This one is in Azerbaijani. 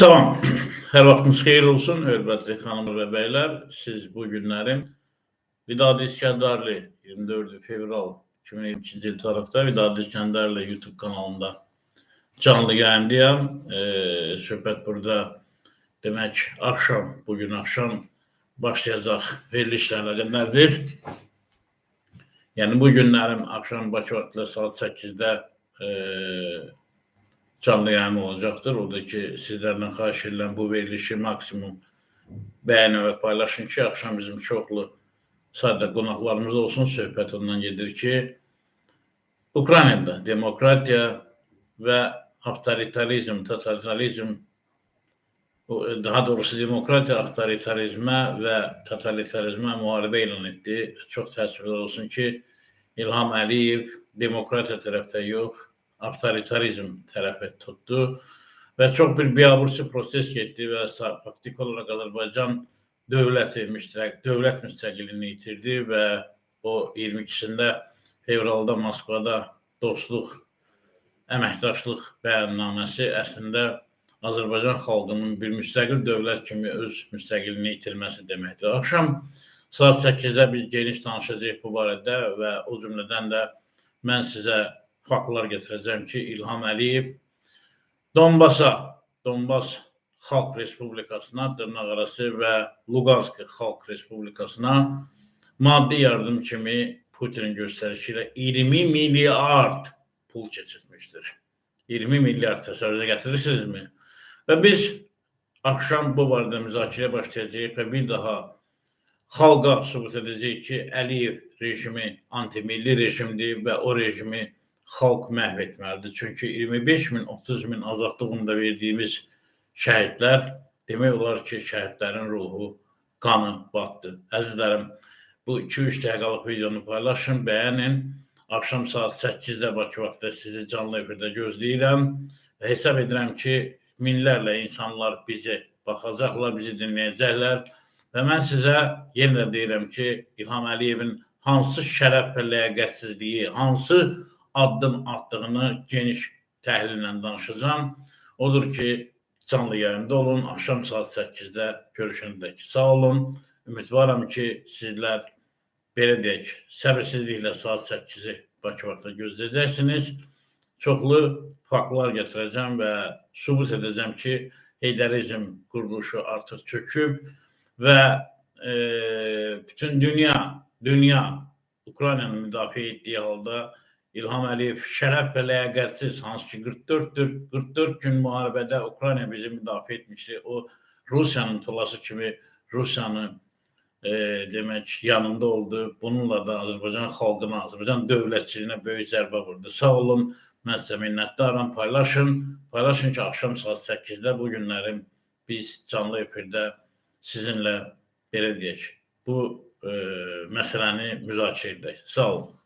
Salam. Hər vaxtınız xeyir olsun, hörmətli xanımlar və bəylər. Siz bu günlərin Vidadi İskəndarlı 24 fevral 2022-ci il tarixdə Vidadi İskəndarlı YouTube kanalında canlı yayındayam. E, söhbət burada demək axşam, bugün axşam başlayacaq verilişlərlə qədərdir. Yəni bu günlərim axşam Bakı vaxtı saat 8-də e, canlı yayın olacaqdır. Odur ki, sizlərdən xahiş edirəm bu verilişi maksimum bəyənin və paylaşın ki, axşam bizim çoxlu sadə qonaqlarımız olsun. Söhbət ondan gedir ki, Ukraynada demokratiya və avtoritarizm, totalitarizm o, daha doğrusu demokratiya avtoritarizmə və totalitarizmə müharibə elan etdi. Çox təəssüflər olsun ki, İlham Əliyev demokratiya tərəfdə yox, avtoritarizm tərəfi tutdu və çox bir biabırçı proses getdi və sa- faktik olaraq Azərbaycan dövləti müstəq dövlət müstəqilliyini itirdi və o 22-sində fevralda Moskvada dostluq, əməkdaşlıq bəyannaməsi əslində Azərbaycan xalqının bir müstəqil dövlət kimi öz müstəqilliyini itirməsi deməkdir. Axşam saat 8-də biz geniş danışacağıq bu barədə və o cümlədən də mən sizə faktlar gətirəcəm ki, İlham Əliyev Donbasa, Donbas Xalq Respublikasına, dırnaqarası və Luqansk Xalq Respublikasına maddi yardım kimi Putinin göstərişi ilə 20 milyard pul keçirmişdir. 20 milyard təsəvvürə gətirirsinizmi? Və biz axşam bu barədə müzakirəyə başlayacağıq və bir daha xalqa sübut edəcək ki, Əliyev rejimi antimilli rejimdir və o rejimi xalq məhv etməlidir. Çünki 25 min, 30 min azadlığında verdiyimiz şəhidlər demək olar ki, şəhidlərin ruhu, qanı batdı. Əzizlərim, bu 2-3 dəqiqəlik videonu paylaşın, bəyənin. Axşam saat 8-də Bakı vaxtı sizi canlı efirdə gözləyirəm və hesab edirəm ki, minlərlə insanlar bizi baxacaqlar, bizi dinləyəcəklər və mən sizə yenə də deyirəm ki, İlham Əliyevin hansı şərəf və ləyaqətsizliyi, hansı addım atdığını geniş təhlillə danışacağam. Odur ki, canlı yayında olun. Axşam saat 8-də görüşəndək sağ olun. Ümidvaram ki, sizlər belə deyək, səbirsizliklə saat 8-i Bakı vaxtında gözləyəcəksiniz. Çoxlu faktlar gətirəcəm və sübut edəcəm ki, Heydərizm quruluşu artıq çöküb və e, bütün dünya dünya Ukraynanı müdafiə etdiyi halda İlham Əliyev şərəf və ləyaqətsiz hansı ki 44 44 gün müharibədə Ukrayna bizi müdafiə etmişdi. O Rusiyanın tulası kimi Rusiyanı e, demək yanında oldu. Bununla da Azərbaycan xalqına, Azərbaycan dövlətçiliyinə böyük zərbə vurdu. Sağ olun. Mən sizə minnətdaram. Paylaşın. Paylaşın ki, axşam saat 8-də bu günlərim biz canlı efirdə sizinlə belə deyək, bu e, məsələni müzakirə edək. Sağ olun.